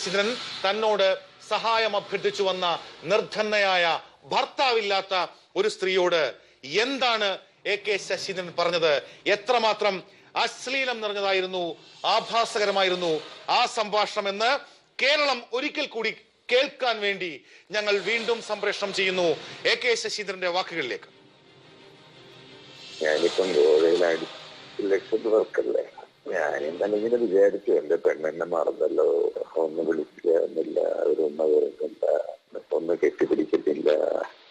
ശശീന്ദ്രൻ തന്നോട് സഹായം അഭ്യർത്ഥിച്ചു വന്ന നിർധന്നയായ ഭർത്താവില്ലാത്ത ഒരു സ്ത്രീയോട് എന്താണ് എ കെ ശശീന്ദ്രൻ പറഞ്ഞത്? എത്രമാത്രം അശ്ലീലം നിറഞ്ഞതായിരുന്നു ആഭാസകരമായിരുന്നു ആ സംഭാഷണം എന്ന് കേരളം ഒരിക്കൽ കൂടി കേൾക്കാൻ വേണ്ടി ഞങ്ങൾ വീണ്ടും സംപ്രേഷണം ചെയ്യുന്നു എ കെ ശശീന്ദ്രന്റെ വാക്കുകളിലേക്ക്. ഞാനിപ്പം ഗോവയിലാണ് അടിച്ച് ലക്ഷം ഇങ്ങനെ വിചാരിച്ചു എന്റെ പെണ്ണെന്നെ മറന്നല്ലോ ഒന്ന് വിളിക്കുന്നില്ല അവരൊന്ന് വരുന്നില്ല ഒന്ന് കെട്ടിപ്പിടിച്ചിട്ടില്ല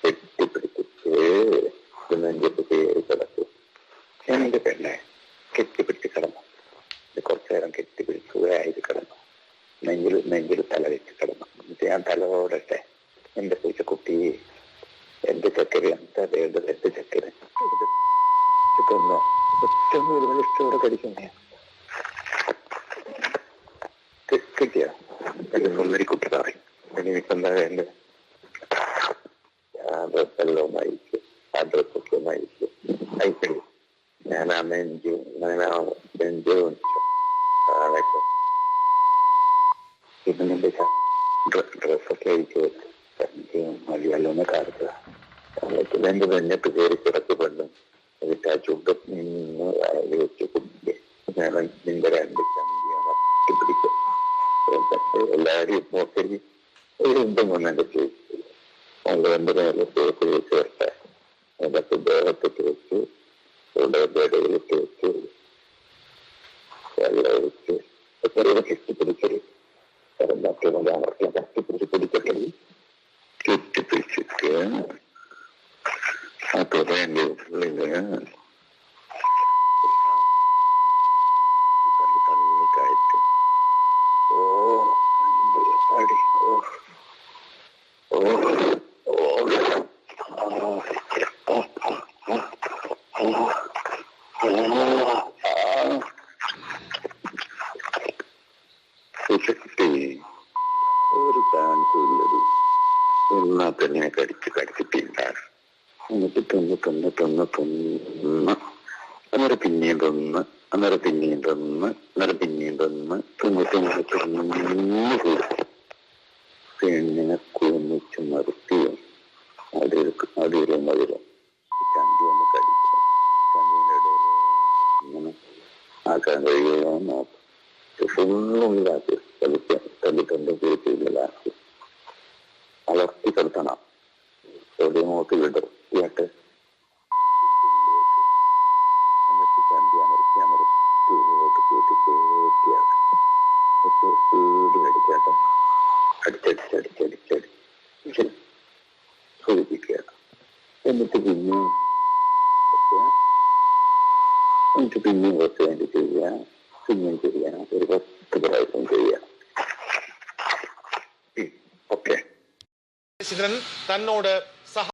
കെട്ടിപ്പിടിച്ചിട്ട് നെഞ്ചത്ത് കയറി കിടക്കും. ഞാൻ എന്റെ പെണ്ണെ കെട്ടിപ്പിടിച്ച് കിടന്നു. കുറച്ചു നേരം കിടന്നു. നെഞ്ചിൽ നെഞ്ചിൽ തല വെച്ച് കിടന്നു. എന്നിട്ട് ഞാൻ തലയോടട്ടെ എന്റെ പൂച്ച കുട്ടി എന്റെ ചക്കര എന്താ വേണ്ടത് എന്റെ ചക്കര? ഇഷ്ടത്തോടെ കടിക്കുന്നേ കിട്ടിയ? എന്റെ മുന്നേരി കുട്ടി പറയും. എനിക്ക് എന്താ വേണ്ടത് അതെല്ലാം അയച്ചു അഡ്രസ്സൊക്കെ ഒന്ന് അയച്ചു. അയക്കടി ഞാൻ ആ നെഞ്ചു ഞാൻ ആ നെഞ്ചു ആളൊക്കെ നിന്റെ ഡ്രസ്സൊക്കെ അയച്ചു മലയാളം കാർക്കുക എന്റെ നെഞ്ഞത്ത് കയറി കിടക്ക് പെണ്ണും. എന്നിട്ട് ആ ചുണ്ടത്ത് നിന്ന് വെച്ച് കുടിക്കുക ഞാൻ നിന്റെ രണ്ട് ചന്തി പിടിക്കും എല്ലാവരും നോക്കി എന്തും കൊന്നെ ചോദിച്ചു ഒമ്പതൊമ്പത് മേലെ തേക്ക് ചേർത്ത അതൊക്കെ ദേഹത്ത് ഇവിടെ ഇടയിൽ തേച്ച് വെള്ളം ഒഴിച്ച് ചെറിയ കെട്ടിപ്പിടിക്കൽ മറ്റുള്ള അവർക്ക് കെട്ടിപ്പിടിച്ച് പിടിക്കട്ടെ കെട്ടിപ്പിടിച്ചിട്ട് ആ തുറേന്റെ ഉള്ളിൽ തലയിലേക്കായിട്ട് ഒരു ചാൻസുള്ളത് എന്നാ തന്നെ കടിച്ച് കടിച്ചിട്ടുണ്ടാകും എന്നിട്ട് തിന്ന് തിന്ന് തിന്ന് തിന്ന്. അന്നേരം പിന്നെയും തിന്ന് അന്നേരം പിന്നെയും തിന്ന് അന്നേരം പിന്നെയും തിന്ന്. തിന്ന് തിന്ന് തിന്ന് പെണ്ണിനെ കുന്നിച്ച് നിർത്തിയും അതിലേക്ക് അതിലും അതിലും ചന്തി ഒന്ന് കടിച്ചു. ആക്കാൻ കഴിയുമോ നോക്കും. ഫുള്ളും ഇതാക്കി തലിക്ക് തല്ലിട്ടുണ്ട് കുറിച്ചില്ലാക്കി വളർത്തി കിടത്തണം നോക്കി വിടും കേട്ട് പേട്ടിയാക്കി എന്നിട്ട് സൂചിപ്പിക്കുക എന്നിട്ട് പിന്നെയും കുറച്ച് വേണ്ടി ചെയ്യുക പിന്നെയും ചെയ്യണം ഒരു പത്ത് ചെയ്യണം ഓക്കെ. ശശീന്ദ്രൻ തന്നോട്